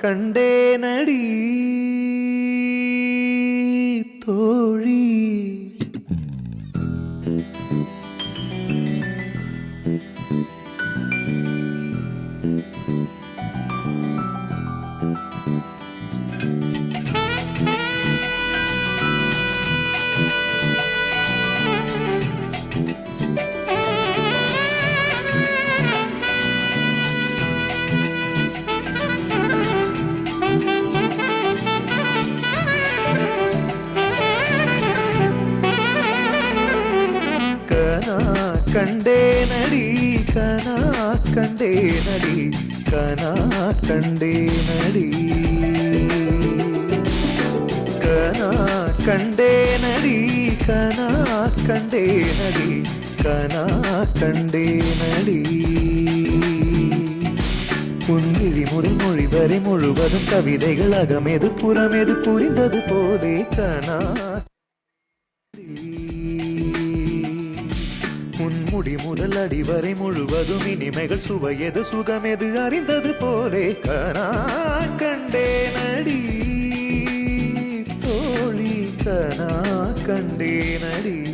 கண்டே நடி கண்டே நடி கனா கண்டே நடி. கனா கண்டே நடி கனா கண்டே நடி கனா கண்டே நடி. உன்விழி முதல் மொழி வரை முழுவதும் கவிதைகளாக மெது புறமெது புரிந்தது போலே கனா முடி முதல் அடி வரை முழுவதும் இனிமைகள் சுவையது சுகமெது அறிந்தது போலே கனா கண்டே நடி. தோழி கனா கண்டே நடி.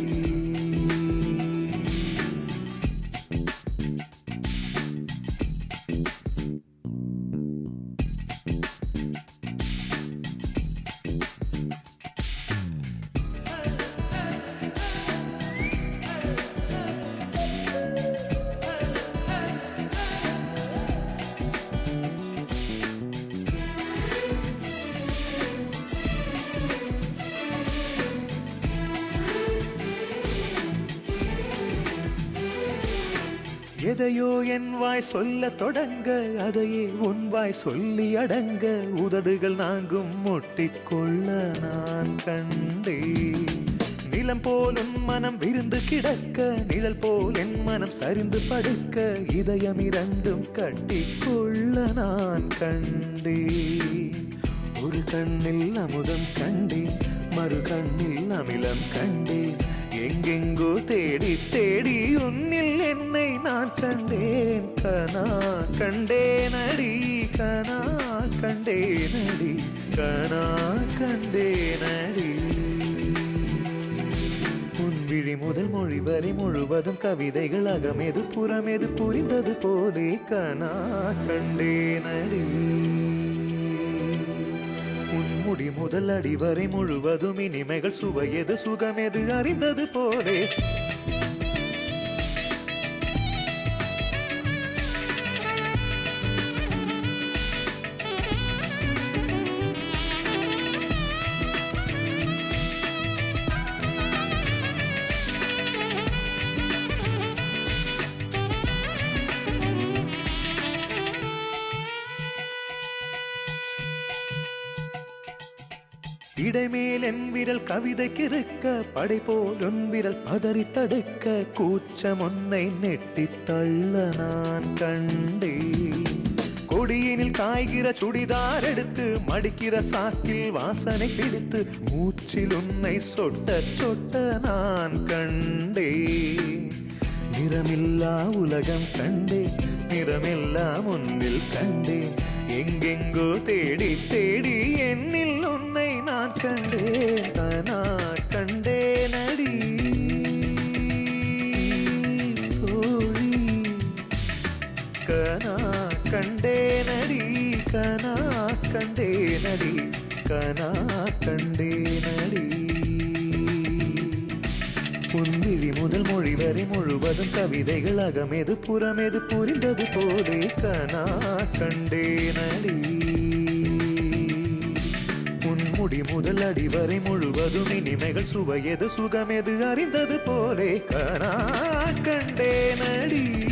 எதையோ என் வாய் சொல்ல தொடங்க அதையே உன் வாய் சொல்லி அடங்க. உதடுகள் நாங்கும் முட்டிக்கொள்ள நான் கண்டே நிலம் போல் உன் மனம் விருந்து கிடக்க நிழல் போல் என் மனம் சரிந்து படுக்க இதயம் இரண்டும் கட்டிக்கொள்ள நான் கண்டே ஒரு கண்ணில் அமுதம் கண்டேன் மறு கண்ணில் அமிலம் கண்டேன். எங்கெங்கோ தேடி தேடி உன்னில் என்னை நான் கண்டேன். கனா கண்டேனடி கனா கண்டேனடி கனா கண்டேனடி உன் விழி முதல் மொழி வரை முழுவதும் கவிதைகள் அகமெது புறமெது புரிந்தது போலே. கனா கண்டேனடி உன் முடி முதல் அடி வரை முழுவதும் இனிமைகள் சுவையது சுகமெது அறிந்தது போலே. இடைமேல் என் விரல் கவிதை இருக்க படை போல் உன் விரல் பதறி தடுக்க கூச்சம் ஒன்னை நெட்டி தள்ள நான் கண்டே கொடியினில் காய்கிற சுடிதார் எடுத்து மடிக்கிற சாக்கில் வாசனை பிடித்து மூச்சில் உன்னை சொட்ட சொட்ட நான் கண்டே நிறமில்லா உலகம் கண்டே நிறமில்லா முன்னில் கண்டே. எங்கெங்கோ தேடி தேடி கனா கண்டே நடி கனா கண்டே நடி. உன்விழி முதல் மொழி வரை முழுவதும் கவிதைகள் அகமெது புறமெது புரிந்தது போலே கனா கண்டே நடி. முடி முதல் அடி வரை முழுவதும் இனிமைகள் சுவையது சுகமெது அறிந்தது போலே கனா கண்டே நடி.